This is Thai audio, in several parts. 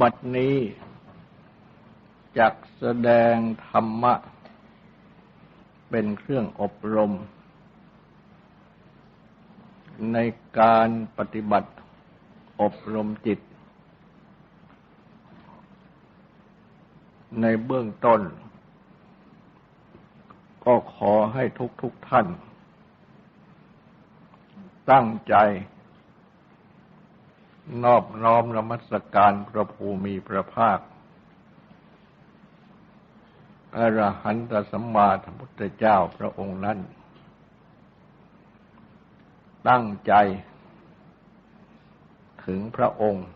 บัดนี้จักแสดงธรรมะ เป็นเครื่องอบรม ในการปฏิบัติอบรมจิต ในเบื้องต้น ก็ขอให้ทุกทุกท่าน ตั้งใจ นอบน้อมรมัสการพระภูมิพระภาค อรหันตสัมมาสัมพุทธเจ้าพระองค์นั้น ตั้งใจ ถึงพระองค์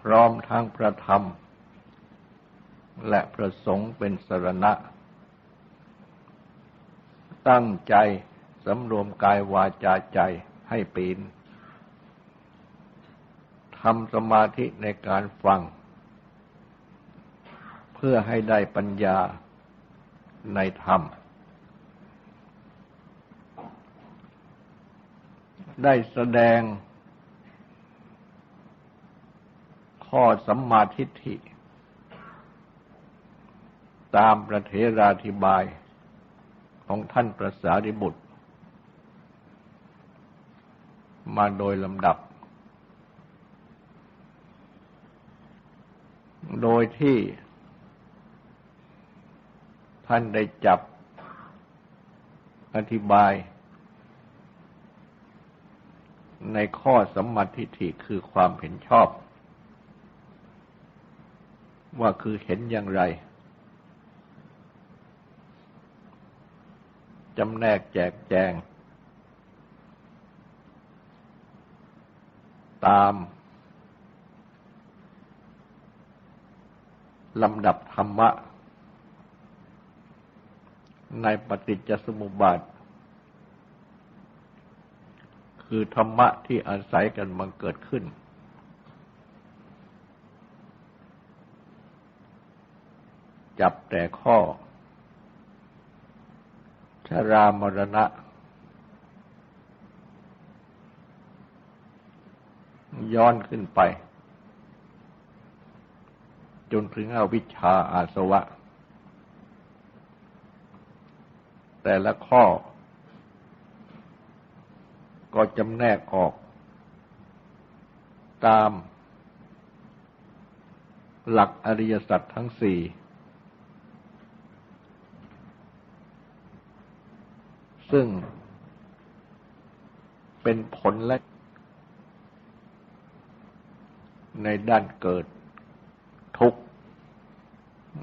พร้อมทั้งพระธรรม และพระสงฆ์เป็นสรณะ ตั้งใจสำรวมกายวาจาใจให้ปีน ทำสมาธิในการฟัง เพื่อให้ได้ปัญญาในธรรม ได้แสดงข้อสัมมาทิฏฐิ ตามประเทราธิบายของท่านประสาริบุตร มาโดยลำดับ โดยที่ท่านได้จับอธิบาย ในข้อสัมมาทิฏฐิคือความเห็นชอบ ว่าคือเห็นอย่างไรจำแนกแจกแจง ตาม ลำดับธรรมะ ในปฏิจจสมุปบาท คือธรรมะที่อาศัยกันมันเกิดขึ้น จับแต่ข้อ ชรามรณะ ย้อนขึ้นไป จนถึงอวิชชาอาสวะ แต่ละข้อ ก็จำแนกออก ตามหลักอริยสัจทั้งสี่ ซึ่งเป็นผลและในด้านเกิด ทุกข์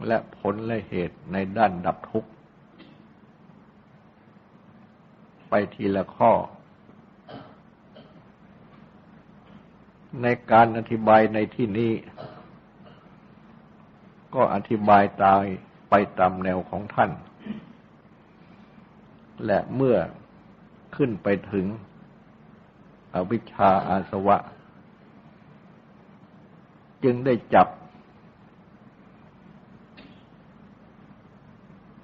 และผลและเหตุในด้านดับทุกข์ ไปทีละข้อ ในการอธิบายในที่นี้ ก็อธิบายตายไปตามแนวของท่าน และเมื่อขึ้นไปถึงอวิชชาอาสวะ จึงได้จับ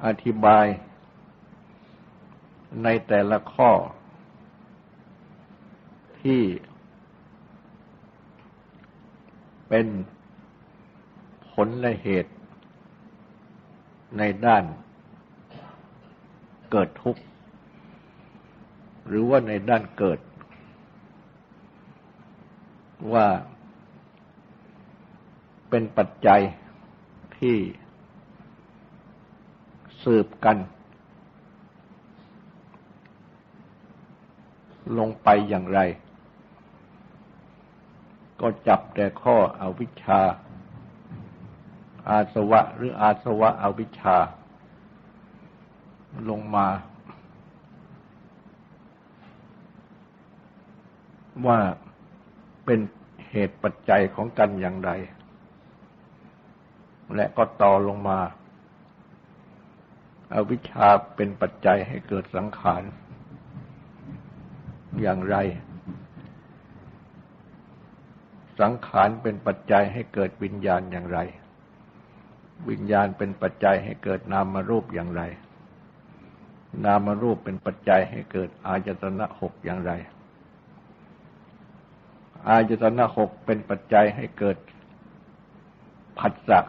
อธิบายในแต่ละข้อที่เป็นผลและเหตุในด้านเกิดทุกข์ หรือว่าในด้านเกิด ว่าเป็นปัจจัยที่ สืบกัน ลงไปอย่างไร ก็จับแต่ข้ออวิชชา อาสวะหรืออาสวะอวิชชา ลงมา ว่าเป็นเหตุปัจจัยของกันอย่างไร และก็ต่อลงมา อวิชชาเป็นปัจจัยให้เกิดสังขาร อย่างไร สังขารเป็นปัจจัยให้เกิดวิญญาณอย่างไร วิญญาณเป็นปัจจัยให้เกิดนามรูปอย่างไร นามรูปเป็นปัจจัยให้เกิดอายตนะหกอย่างไร อายตนะหกเป็นปัจจัยให้เกิดผัสสะ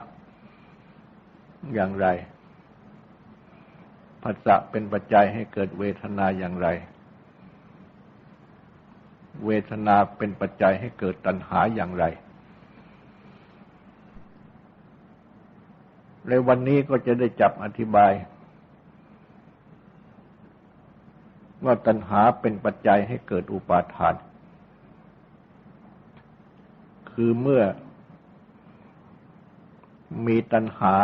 อย่างไร ผัสสะเป็นปัจจัยให้เกิดเวทนาอย่างไร เวทนาเป็นปัจจัยให้เกิดตัณหาอย่างไร ในวันนี้ก็จะได้จับอธิบาย ว่าตัณหาเป็นปัจจัยให้เกิดอุปาทาน คือเมื่อมีตัณหา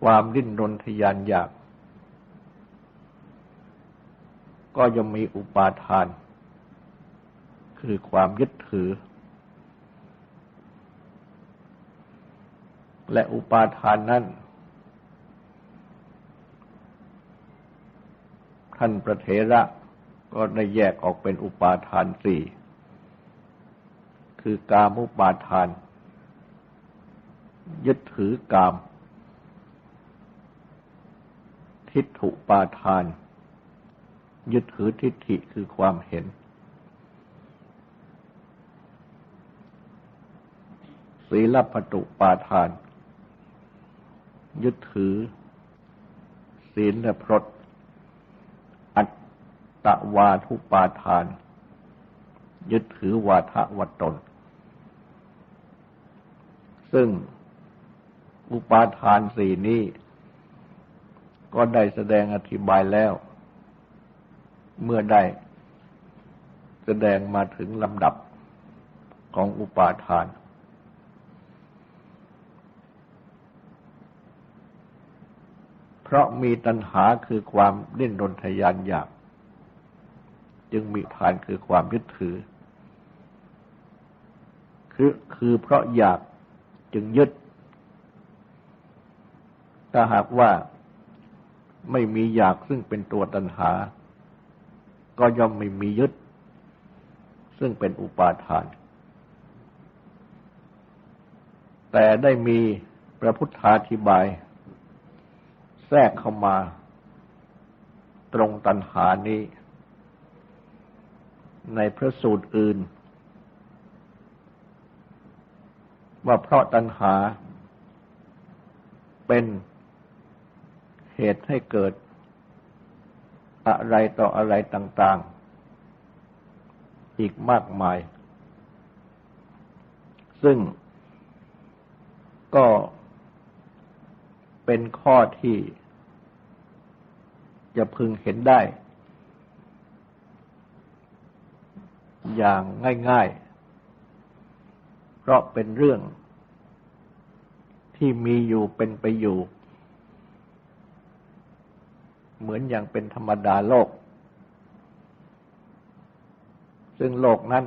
ความดิ้นรนทยานอยาก ก็ยังมีอุปาทาน คือความยึดถือ และอุปาทานนั้นท่านประเทระก็ได้แยกออกเป็นอุปาทานสี่คือกามุปาทาน ยึดถือกาม ทิฏฐุปาทาน ยึดถือทิฏฐิคือความเห็น ศีลปตุปาทาน ยึดถือ ศีลและพรตอัตตวาทุปาทาน ยึดถือวาทะวัตตน ซึ่งอุปาทานสี่นี้ ก็ได้แสดงอธิบายแล้ว เมื่อได้แสดงมาถึงลำดับของอุปาทาน เพราะมีตัณหาคือความดิ้นรนทยานอยาก จึงมีทานคือความยึดถือ คือคือเพราะอยากจึงยึด ถ้าหากว่า ไม่มีอยากซึ่งเป็นตัวตัณหา ก็ย่อมไม่มียึด ซึ่งเป็นอุปาทาน แต่ได้มีพระพุทธาธิบาย แทรกเข้ามา ตรงตัณหานี้ ในพระสูตรอื่น ว่าเพราะตัณหาเป็น เหตุให้เกิดอะไรต่ออะไรต่าง ๆ อีกมากมาย ซึ่งก็เป็นข้อที่จะพึงเห็นได้ อย่างง่าย ๆ เพราะเป็นเรื่องที่มีอยู่เป็นไปอยู่ เหมือนอย่างเป็นธรรมดาโลก ซึ่งโลกนั้น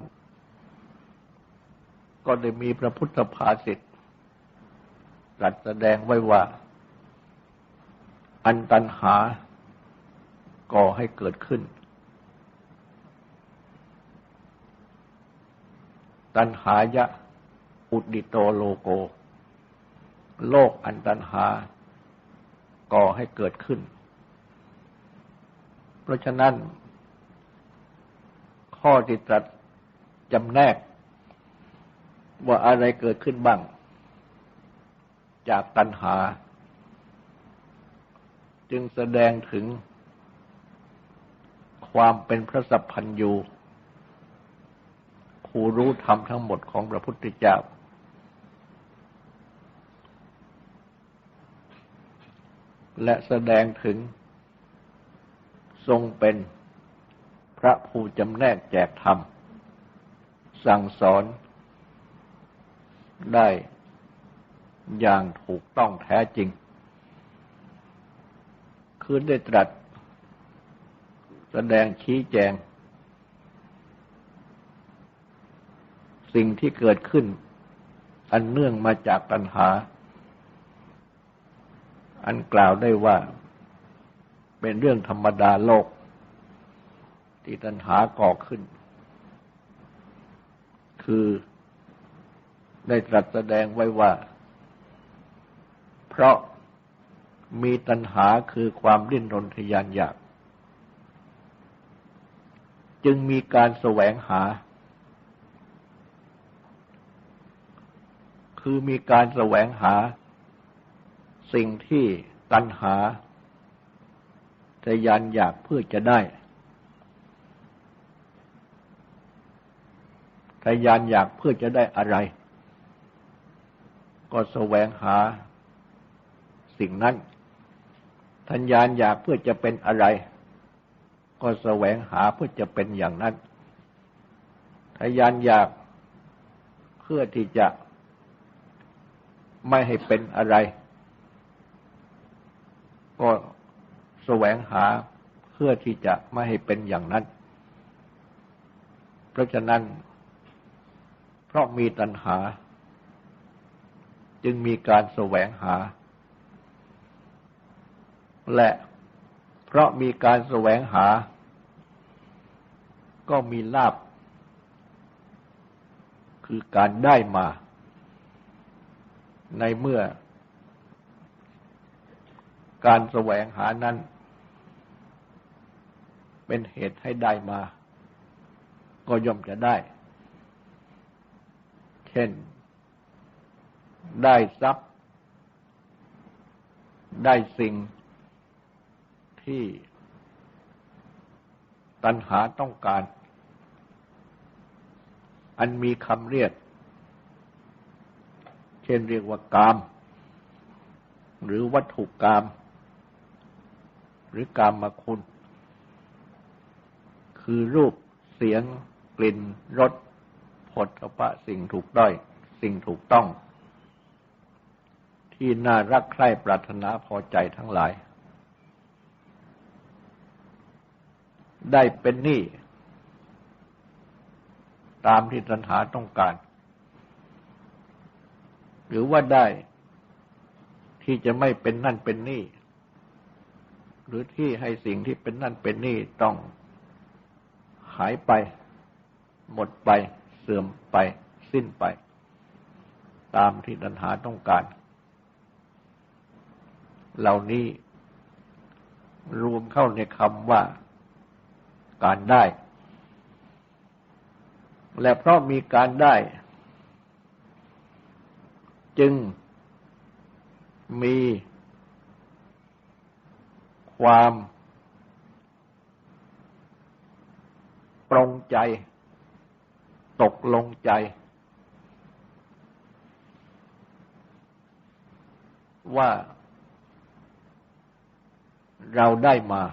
ก็ได้มีพระพุทธภาษิตตรัสแสดงไว้ว่า อันตันหาก่อให้เกิดขึ้น ตันหายะ อุดิโตโลโก โลกอันตันหาก่อให้เกิดขึ้น เพราะฉะนั้น ข้อที่ตรัสจำแนก ว่าอะไรเกิดขึ้นบ้าง จากตัณหา จึงแสดงถึงความเป็นพระสัพพัญญูผู้รู้ธรรมทั้งหมดของพระพุทธเจ้า และแสดงถึง ทรงเป็นพระผู้จำแนกแจกธรรม สั่งสอนได้อย่างถูกต้องแท้จริง คือได้ตรัสแสดงชี้แจง สิ่งที่เกิดขึ้น อันเนื่องมาจากตัณหา อันกล่าวได้ว่า เป็นเรื่องธรรมดาโลก ที่ตัณหาก่อขึ้น คือได้ตรัสแสดงไว้ว่า เพราะมีตัณหาคือความดิ้นรนทยานอยาก จึงมีการแสวงหา คือมีการแสวงหา สิ่งที่ตัณหา ทยานอยากเพื่อจะได้ทยานอยากเพื่อจะได้อะไร ก็แสวงหาสิ่งนั้นทัญญาณอยากเพื่อจะเป็นอะไร ก็แสวงหาเพื่อจะเป็นอย่างนั้นทยานอยากเพื่อที่จะไม่ให้เป็นอะไร ก็ แสวงหาเพื่อที่จะไม่ให้เป็นอย่างนั้น เพราะฉะนั้น เพราะมีตัณหา จึงมีการแสวงหา และเพราะมีการแสวงหา ก็มีลาบ คือการได้มา ในเมื่อการแสวงหานั้น เป็นเหตุให้ได้มา ก็ย่อมจะได้ เช่น ได้ทรัพย์ ได้สิ่งที่ตัณหาต้องการ อันมีคำเรียก เช่นเรียกว่ากาม หรือวัตถุกาม หรือกามมาคุณ คือรูปเสียง กลิ่นรสผลพะสิ่งถูกด้อย สิ่งถูกต้อง ที่น่ารักใคร่ปรารถนาพอใจทั้งหลาย ได้เป็นนี่ตามที่ตัณหาต้องการ หรือว่าได้ที่จะไม่เป็นนั่นเป็นนี่ หรือที่ให้สิ่งที่เป็นนั่นเป็นนี่ต้อง หายไป หมดไป เสื่อมไป สิ้นไป ตามที่ดันหาต้องการ เหล่านี้รวมเข้าในคำว่าการได้ และเพราะมีการได้ จึงมีความ ปรงใจ ตกลงใจ ว่าเราได้มา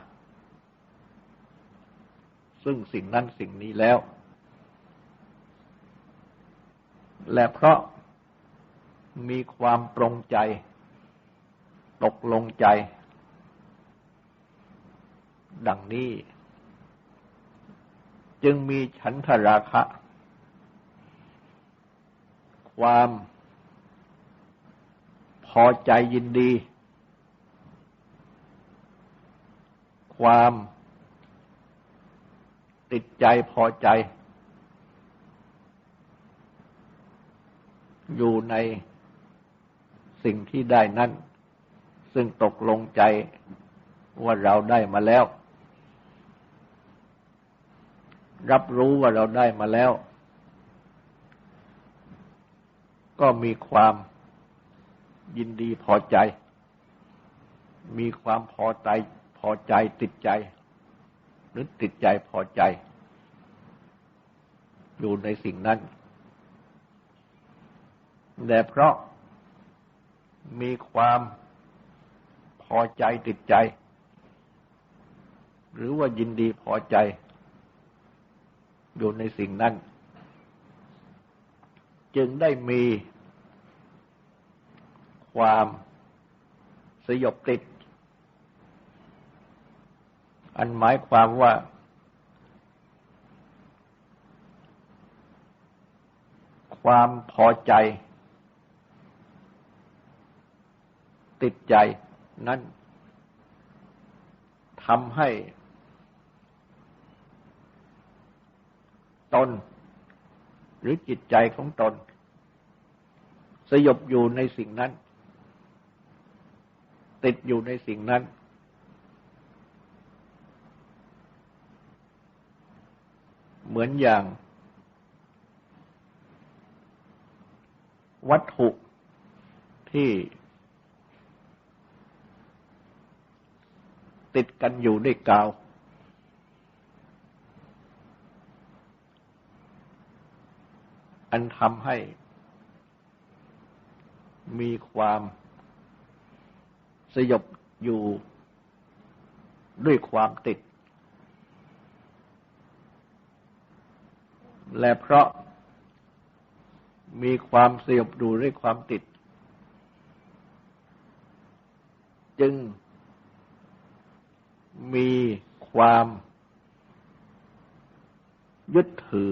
ซึ่งสิ่งนั้นสิ่งนี้แล้ว และเพราะมีความปรงใจ ตกลงใจ ดังนี้ จึงมีฉันทราคะ ความพอใจยินดี ความติดใจพอใจ อยู่ในสิ่งที่ได้นั่น ซึ่งตกลงใจว่าเราได้มาแล้ว รับรู้ว่าเราได้มาแล้ว ก็มีความยินดีพอใจ มีความพอใจพอใจติดใจ หรือติดใจพอใจ อยู่ในสิ่งนั้นแต่เพราะมีความพอใจติดใจ หรือว่ายินดีพอใจ อยู่ในสิ่งนั้น จึงได้มีความสยบติด อันหมายความว่า ความพอใจ ติดใจนั้นทำให้ ตน หรือจิตใจของตน สยบอยู่ในสิ่งนั้น ติดอยู่ในสิ่งนั้น เหมือนอย่าง วัตถุที่ติดกันอยู่ด้วยกาว อันทำให้มีความสยบอยู่ด้วยความติด และเพราะมีความสยบดูด้วยความติด จึงมีความยึดถือ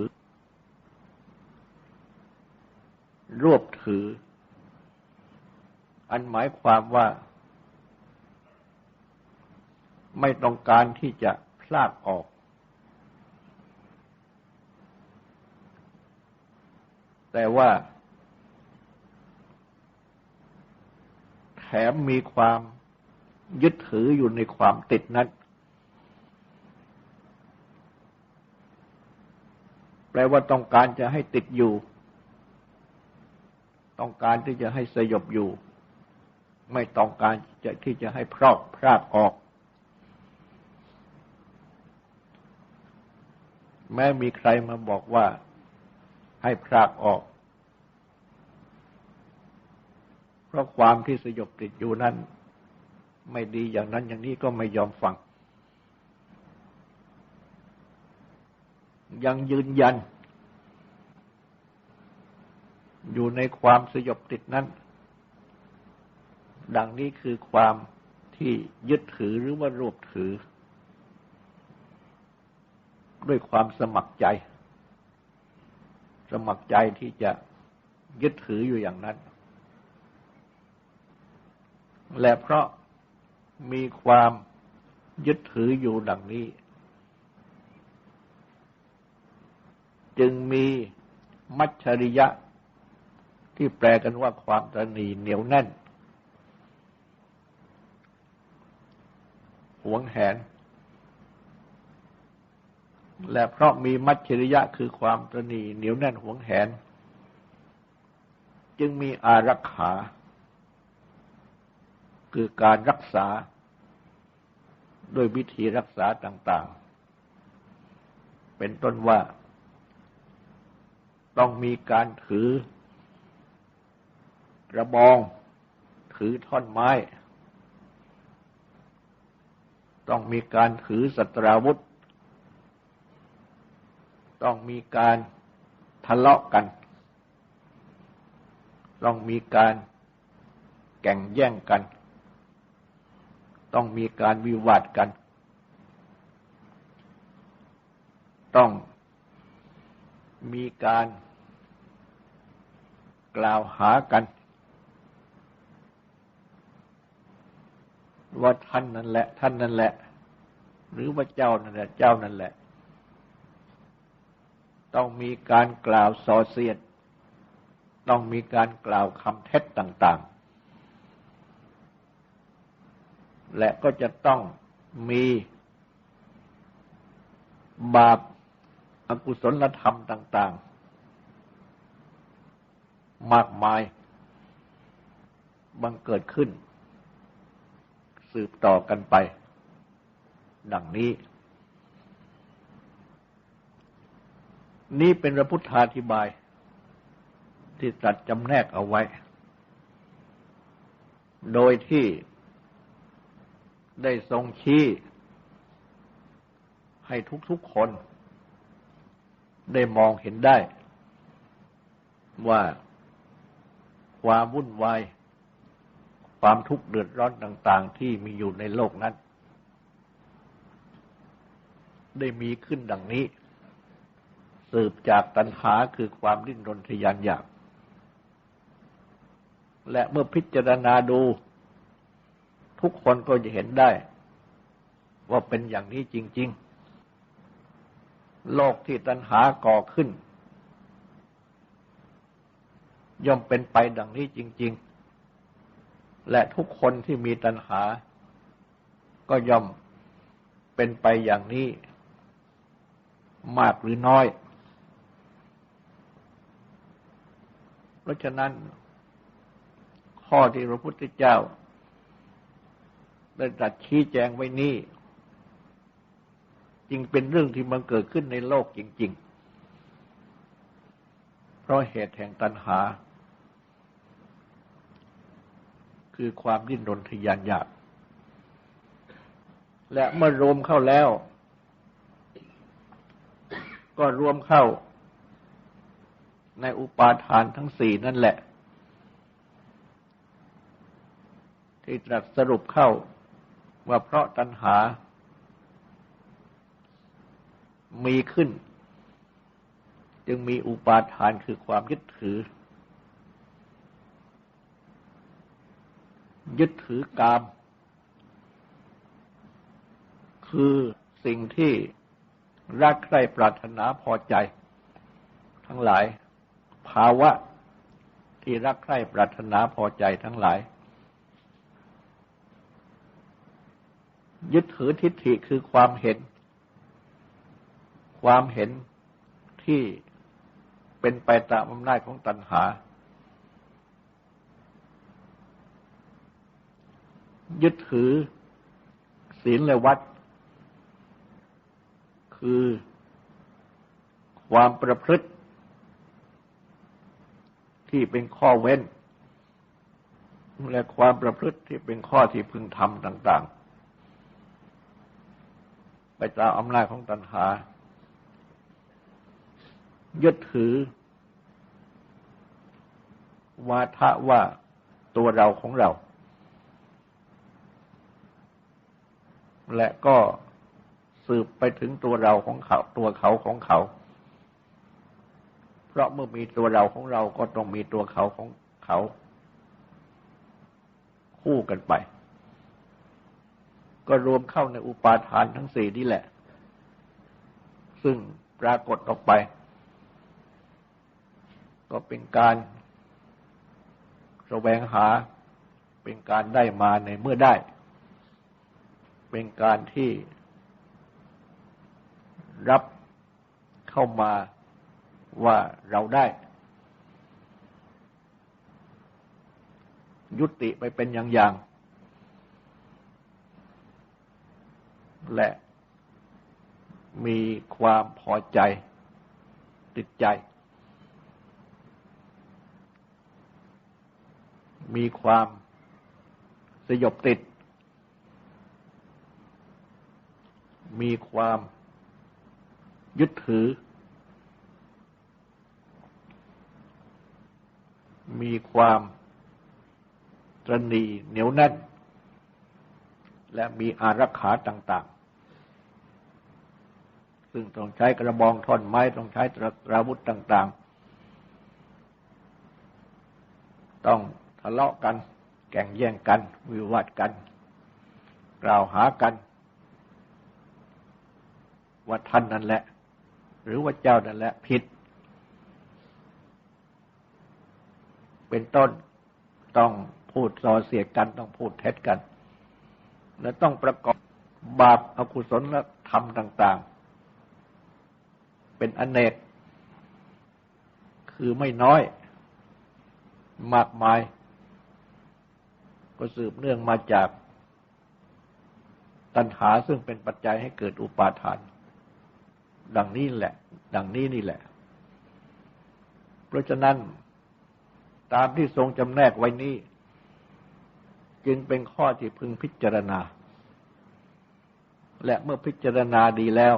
รวบถือ อันหมายความว่า ไม่ต้องการที่จะพลาดออก แต่ว่าแถมมีความยึดถืออยู่ในความติดนั้นแปลว่าต้องการจะให้ติดอยู่ ต้องการที่จะให้สยบอยู่ ไม่ต้องการจะที่จะให้พรอกพรากออก แม้มีใครมาบอกว่าให้พรากออก เพราะความที่สยบติดอยู่นั้น ไม่ดีอย่างนั้นอย่างนี้ก็ไม่ยอมฟัง ยังยืนยัน อยู่ในความสยบติดนั้น ดังนี้คือความที่ยึดถือหรือว่ารวบถือ ด้วยความสมัครใจ สมัครใจที่จะยึดถืออยู่อย่างนั้น และเพราะมีความยึดถืออยู่ดังนี้ จึงมีมัชริยะ ที่แปลกันว่าความตนีเหนียวแน่น หวงแหน และเพราะมีมัจฉริยะคือความตนีเหนียวแน่นหวงแหน จึงมีอารักขา คือการรักษา ด้วยวิธีรักษาต่าง ๆ เป็นต้นว่า ต้องมีการถือ กระบอง ถือท่อนไม้ ต้องมีการถือสัตราวุธ ต้องมีการทะเลาะกัน ต้องมีการแก่งแย่งกัน ต้องมีการวิวาทกัน ต้องมีการกล่าวหากัน ว่าท่านนั่นแหละ ท่านนั่นแหละ หรือว่าเจ้านั่นแหละ เจ้านั่นแหละ ต้องมีการกล่าวส่อเสียด ต้องมีการกล่าวคำเท็จต่าง ๆ และก็จะต้องมีบาปอกุศลธรรมต่าง ๆ มากมาย บังเกิดขึ้น สืบต่อกันไป ดังนี้ นี้เป็นพระพุทธาธิบาย ที่ตัดจำแนกเอาไว้ โดยที่ได้ทรงชี้ ให้ทุกๆคน ได้มองเห็นได้ ว่าความวุ่นวาย ความทุกข์เดือดร้อนต่าง ๆ ที่มีอยู่ในโลกนั้น ได้มีขึ้นดังนี้ สืบจากตัณหาคือความดิ้นรนทยานอยาก และเมื่อพิจารณาดู ทุกคนก็จะเห็นได้ ว่าเป็นอย่างนี้จริง ๆ โลกที่ตัณหาก่อขึ้น ย่อมเป็นไปดังนี้จริง ๆ และทุกคนที่มีตัณหา ก็ย่อมเป็นไปอย่างนี้ มากหรือน้อย เพราะฉะนั้น ข้อที่พระพุทธเจ้า ได้ตรัสชี้แจงไว้นี้จึงเป็นเรื่องที่มันเกิดขึ้นในโลกจริง ๆ เพราะเหตุแห่งตัณหา คือความดิ้นรนทยานอยาก และเมื่อรวมเข้าแล้ว ก็รวมเข้า ในอุปาทานทั้งสี่นั่นแหละ ที่ตรัสสรุปเข้าว่าเพราะตัณหา มีขึ้น จึงมีอุปาทานคือความยึดถือ ยึดถือกาม คือสิ่งที่รักใคร่ปรารถนาพอใจ ทั้งหลาย ภาวะที่รักใคร่ปรารถนาพอใจทั้งหลาย ยึดถือทิฏฐิคือความเห็น ความเห็นที่เป็นไปตามอำนาจของตัณหา ยึดถือศีลและวัด คือความประพฤติ ที่เป็นข้อเว้น และความประพฤติที่เป็นข้อที่พึงทำต่าง ๆ ไปตามอำนาจของตัณหา ยึดถือ วาทะว่าตัวเราของเรา และก็สืบไปถึงตัวเราของเขา ตัวเขาของเขา เพราะเมื่อมีตัวเราของเราก็ต้องมีตัวเขาของเขา คู่กันไป ก็รวมเข้าในอุปาทานทั้งสี่นี่แหละ ซึ่งปรากฏออกไป ก็เป็นการแสวงหาเป็นการได้มาในเมื่อได้ เป็นการที่รับเข้ามาว่าเราได้ ยุติไปเป็นอย่างๆและมีความพอใจติดใจ มีความสยบติด มีความยึดถือ มีความตรณีเหนียวแน่น และมีอารักขาต่าง ๆ ซึ่งต้องใช้กระบองท่อนไม้ต้องใช้ตราวุธต่าง ๆ ต้องทะเลาะกัน แก่งแย่งกัน วิวาทกัน กล่าวหากัน ว่าท่านนั่นแหละ หรือว่าเจ้านั่นแหละผิด เป็นต้นต้องพูดส่อเสียดกันต้องพูดเท็จกัน และต้องประกอบบาปอกุศลและธรรมต่าง ๆ เป็นอเนก คือไม่น้อย มากมาย ก็สืบเนื่องมาจากตัณหาซึ่งเป็นปัจจัยให้เกิดอุปาทาน ดังนี้แหละ ดังนี้นี่แหละ เพราะฉะนั้นตามที่ทรงจำแนกไว้นี้ จึงเป็นข้อที่พึงพิจารณา และเมื่อพิจารณาดีแล้ว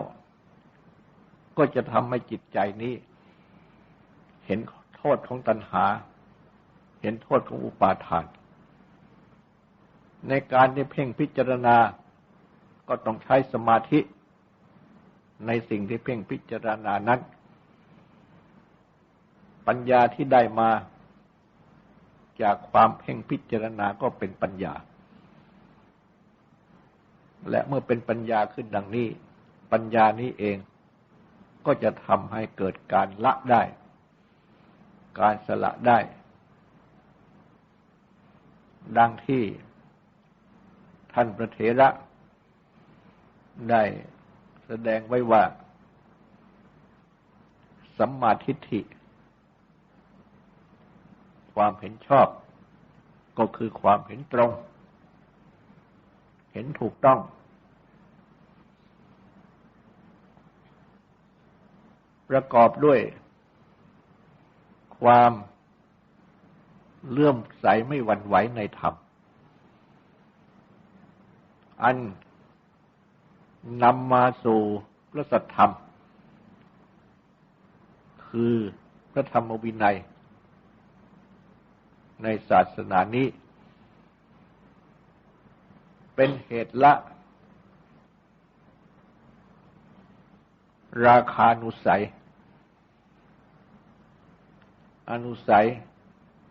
ก็จะทำให้จิตใจนี้ เห็นโทษของตัณหา เห็นโทษของอุปาทาน ในการที่เพ่งพิจารณาก็ต้องใช้สมาธิ ในสิ่งที่เพ่งพิจารณานั้น ปัญญาที่ได้มา จากความเพ่งพิจารณาก็เป็นปัญญา และเมื่อเป็นปัญญาขึ้นดังนี้ ปัญญานี้เองก็จะทำให้เกิดการละได้ การสละได้ ดังที่ท่านพระเถระได้ แสดงไว้ว่า สัมมาทิฏฐิ ความเห็นชอบ ก็คือความเห็นตรง เห็นถูกต้อง ประกอบด้วย ความเลื่อมใสไม่หวั่นไหวในธรรม อัน นำมาสู่พระสัทธรรม คือพระธรรมวินัย ในศาสนานี้ เป็นเหตุละ ราคานุสัย อนุสัย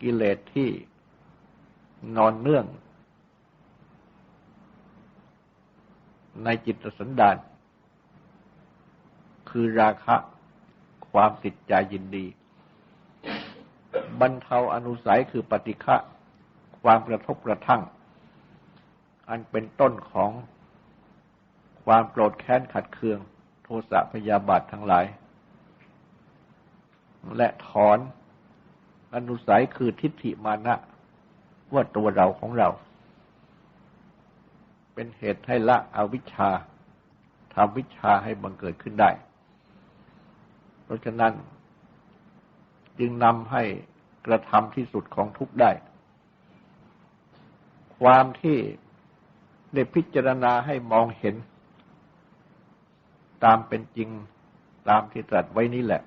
กิเลสที่นอนเนื่อง ในจิตสันดาน คือราคะความติดใจยินดี บรรเทาอนุสัยคือปฏิฆะความกระทบกระทั่ง อันเป็นต้นของความโกรธแค้นขัดเคือง โทสะพยาบาททั้งหลาย และถอนอนุสัยคือทิฏฐิมานะว่าตัวเราของเรา เป็นเหตุให้ละอวิชชาทำวิชาให้บังเกิดขึ้นได้ เพราะฉะนั้น จึงนำให้กระทำที่สุดของทุกได้ ความที่ได้พิจารณาให้มองเห็น ตามเป็นจริงตามที่ตรัสไว้นี่แหละ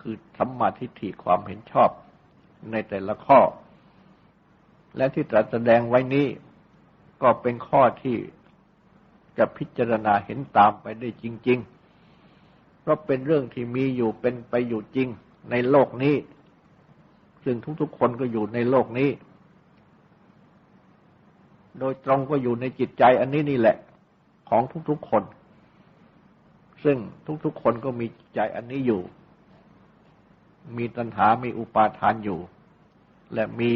คือสัมมาทิฏฐิความเห็นชอบในแต่ละข้อ และที่ตรัสแสดงไว้นี้ ก็เป็นข้อที่จะพิจารณาเห็นตามไปได้จริง ๆ เพราะเป็นเรื่องที่มีอยู่เป็นไปอยู่จริงในโลกนี้ ซึ่งทุกๆคนก็อยู่ในโลกนี้ โดยตรงก็อยู่ในจิตใจอันนี้นี่แหละของทุกๆคน ซึ่งทุกๆคนก็มีจิตใจอันนี้อยู่ มีตัณหา มีอุปาทานอยู่ และมี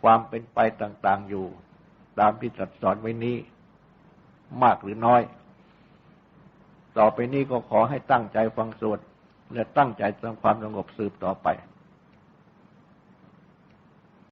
ความเป็นไปต่าง ๆอยู่ ตามที่ตรัสสอนไว้นี้ มากหรือน้อย ต่อไปนี้ก็ขอให้ตั้งใจฟังสวดและตั้งใจทำความสงบสืบต่อไป